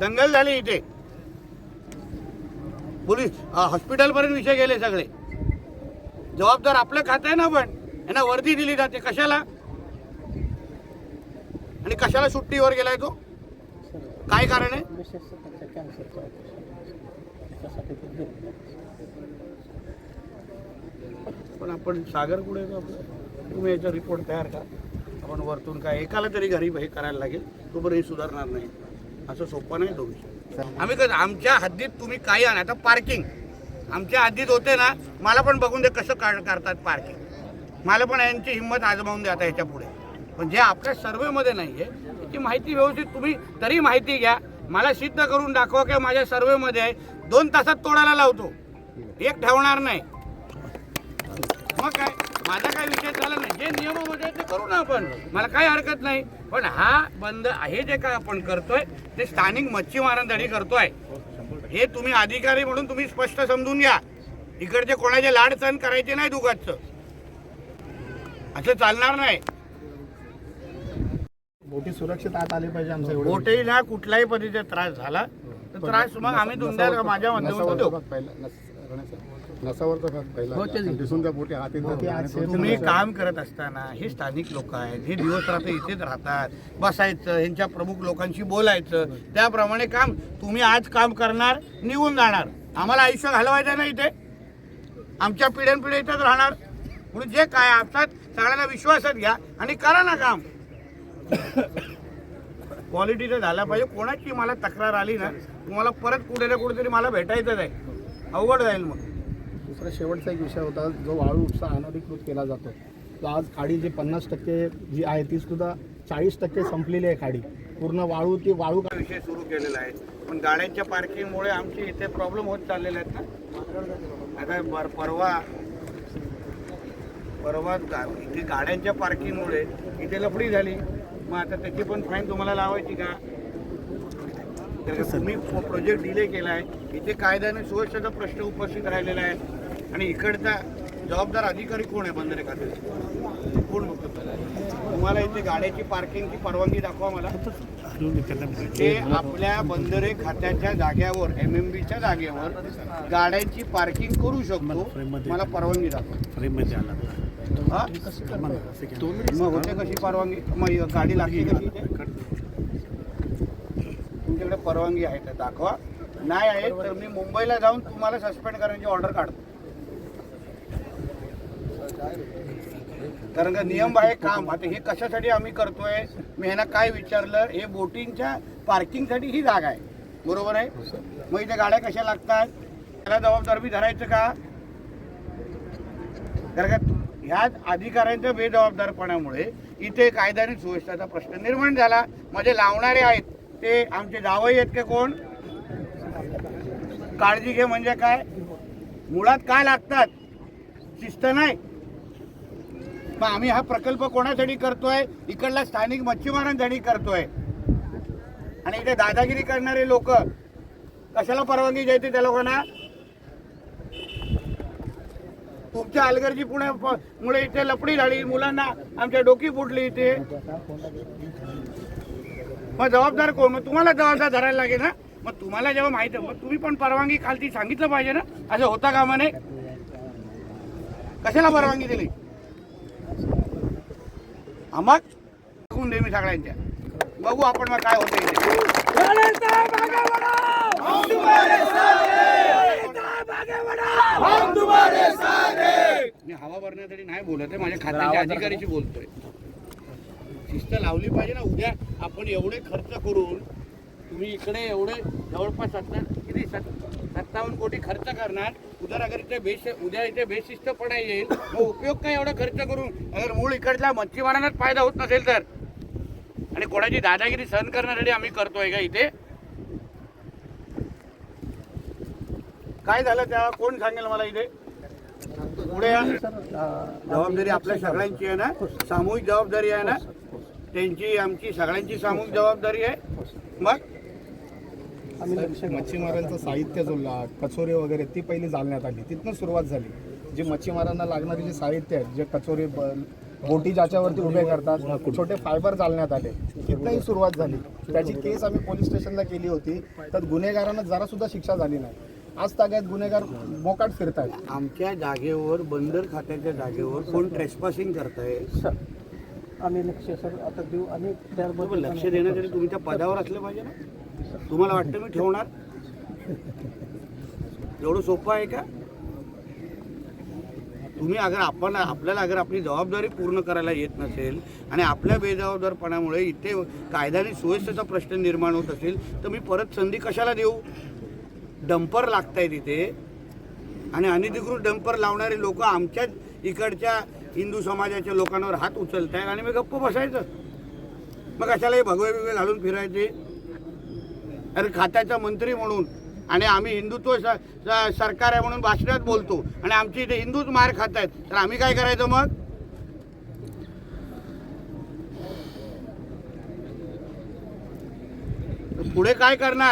दंगल झाली इथे. पोलीस हॉस्पिटलपर्यंत विषय गेले सगळे. जबाबदार आपलं खात आहे ना पण यांना वर्दी दिली जाते. कशाला? आणि कशाला सुट्टीवर गेलाय तो? काय कारण आहे? पण आपण सागर कुठे आपलं? तुम्ही याचा रिपोर्ट तयार करा. आपण वरतून काय एकाला तरी घरी हे करायला लागेल. तोपर्यंत सुधारणार नाही. असं सोपं नाही तो आम्ही कसं आमच्या हद्दीत तुम्ही काही आणा आता पार्किंग आमच्या हद्दीत होते ना मला पण बघून दे कसं काढ करतात पार्किंग मला पण यांची हिंमत आजमावून द्या आता ह्याच्या पुढे. पण जे आपल्या सर्वेमध्ये नाही आहे त्याची माहिती व्यवस्थित तुम्ही तरी माहिती घ्या. मला सिद्ध करून दाखवा की माझ्या सर्वेमध्ये आहे दोन तासात तोडायला लावतो. एक ठेवणार नाही. मग काय? माझा काय विषय झाला नाही. जे नियमामध्ये ते करू ना आपण. मला काही हरकत नाही. पण हा बंद हे जे काय आपण करतोय ते स्थानिक मच्छीमारांसाठी करतोय. हे तुम्ही अधिकारी म्हणून तुम्ही स्पष्ट समजून घ्या. इकडचे कोणाचे लाड सहन करायचे नाही दुखाचं असं चालणार नाही. बोटी सुरक्षित आत आली पाहिजे आमचं एवढं कोठेही ना कुठल्याही पद्धतीचा त्रास झाला. त्रास मग आम्ही तुमच्या माझ्या माध्यमातून देऊ. नसावरचा भाग पहिला दिसून त्या बोटी हात येतात बोटी आत आणि तुम्ही काम करत असताना हे स्थानिक लोक आहेत हे दिवस रात्र इथेच राहतात बसायचं यांच्या प्रमुख लोकांशी बोलायचं त्याप्रमाणे काम तुम्ही आज काम करणार निघून जाणार. आम्हाला आयुष्य घालवायचं नाही इथे. आमच्या पिढ्यानपिढ्या इथेच राहणार. म्हणून जे काय असतात सगळ्यांना विश्वासात घ्या आणि करा ना काम. क्वालिटीचं झालं पाहिजे. कोणाची मला तक्रार आली ना तुम्हाला परत कुठे ना कुठेतरी मला भेटायचंच आहे. अवघड जाईल मग. दुसरा शेवटचा एक विषय होता जो वाळू उपसा अनधिकृत केला जातो. तो आज खाडी जी पन्नास टक्के जी आहे ती सुद्धा चाळीस टक्के संपलेली आहे खाडी. पूर्ण वाळू ती वाळू हा विषय सुरू केलेला आहे. पण गाड्यांच्या पार्किंगमुळे आमचे इथे प्रॉब्लेम होत चाललेले आहेत ना. आता बर परवा परवा गा- इथे गाड्यांच्या पार्किंगमुळे इथे लफडी झाली. मग आता त्याची पण फाईन तुम्हाला लावायची का? तर तुम्ही प्रोजेक्ट डिले केला आहे इथे कायद्याने सुरक्षेचा प्रश्न उपस्थित राहिलेला आहे. आणि इकडचा जबाबदार अधिकारी कोण आहे बंदरे खात्याचे कोण बघतो? तुम्हाला इथे गाड्याची पार्किंगची परवानगी दाखवा मला. ते आपल्या बंदरे खात्याच्या जाग्यावर एम एम बीच्या जागेवर गाड्यांची पार्किंग करू शकतो. मला परवानगी दाखवा. हा? मग होते कशी परवानगी मग गाडी लागते कशी तुमच्याकडे परवानगी आहे तर दाखवा. नाही आहे तर मी मुंबईला जाऊन तुम्हाला सस्पेंड करण्याची ऑर्डर काढतो. कारण का नियम आहे काम. आता हे कशासाठी आम्ही करतोय मी ह्यांना काय विचारलं हे बोटिंगच्या पार्किंगसाठी ही जागा आहे. बरोबर आहे? मग इथे गाड्या कशा लागतात? त्याला जबाबदार धरायचं का? कारण का ह्याच अधिकाऱ्यांच्या बेजबाबदारपणामुळे इथे कायद्याने सुव्यवस्थेचा प्रश्न निर्माण झाला. म्हणजे लावणारे आहेत ते आमचे जावई आहेत का कोण? काळजी घे म्हणजे काय? मुळात काय लागतात? शिस्त नाही. मग आम्ही हा प्रकल्प कोणासाठी करतोय? इकडला स्थानिक मच्छीमारांसाठी करतोय. आणि इथे दादागिरी करणारे लोक कशाला परवानगी द्यायची त्या लोकांना? तुमच्या अलगर्जी पुणे मुळे इथे लपडी झाली. मुलांना आमच्या डोकी फुटली इथे. मग जबाबदार कोण? मग तुम्हाला जबाबदार धरायला लागेल ना? मग तुम्हाला जेव्हा माहिती मग तुम्ही पण परवानगी खालती सांगितलं पाहिजे ना? असं होता कामा नये. कशाला परवानगी दिली? आम्हा टाकून दे मी सगळ्यांच्या बघू आपण मग काय होतं इथे. मी हवा भरण्यासाठी नाही बोलत आहे माझ्या खात्याच्या अधिकाऱ्याशी बोलतोय. शिस्त लावली पाहिजे ना उद्या आपण एवढे खर्च करून तुम्ही इकडे एवढे जवळपास सत्ता किती सत- सत्तावन्न कोटी खर्च करणार. उद्या अगर इथे बेश उद्या इथे बेशिस्तपणा येईल मग उपयोग काय एवढा खर्च करून? अगर मूळ इकडच्या मच्छीमारांनाच फायदा होत नसेल तर. आणि कोणाची दादागिरी सहन करण्यासाठी आम्ही करतोय का इथे? काय झालं त्या? कोण सांगेल मला इथे? पुढे या. जबाबदारी आपल्या सगळ्यांची आहे ना? सामूहिक जबाबदारी आहे ना? त्यांची आमची सगळ्यांची सामूहिक जबाबदारी आहे. मग? मच्छीमारांचं साहित्य जो कचोरे वगैरे ती पहिली जालण्यात आली. तिथनं सुरुवात झाली. जे मच्छीमारांना लागणारे जे साहित्य आहेत जे कचोरे बोटी ज्याच्यावरती उभे करतात छोटे फायबर चालण्यात आले. तिथनंही सुरुवात झाली. त्याची केस आम्ही पोलीस स्टेशनला केली होती. तर गुन्हेगारांना जरा सुद्धा शिक्षा झाली नाही. आज ताग्यात गुन्हेगार मोकाट फिरतायत. आमच्या जागेवर बंदर खात्याच्या जागेवर कोण ट्रेसपासिंग करताय? आम्ही लक्ष सर. आता देऊ आणि बरोबर, लक्ष देण्यासाठी तुम्ही त्या पदावर असले पाहिजे ना. तुम्हाला वाटतं मी ठेवणार? एवढं सोपं आहे का? तुम्ही अगर आपण आपल्याला अगर आपली जबाबदारी पूर्ण करायला येत नसेल आणि आपल्या बेजबाबदारपणामुळे इथे कायदा आणि सुव्यवस्थेचा प्रश्न निर्माण होत असेल तर मी परत संधी कशाला देऊ? डंपर लागताय तिथे आणि अनधिकृत डंपर लावणारे लोक आमच्याच इकडच्या हिंदू समाजाच्या लोकांवर हात उचलत आहेत आणि मी गप्प बसायचं. मग अशालाही भगवे बिगवे घालून फिरायचे. अरे खात्याचा मंत्री म्हणून आणि आम्ही हिंदुत्व स- सरकार आहे म्हणून भाषणात बोलतो आणि आमची इथे हिंदूच मार खात आहेत तर आम्ही काय करायचं मग? पुढे काय करणार?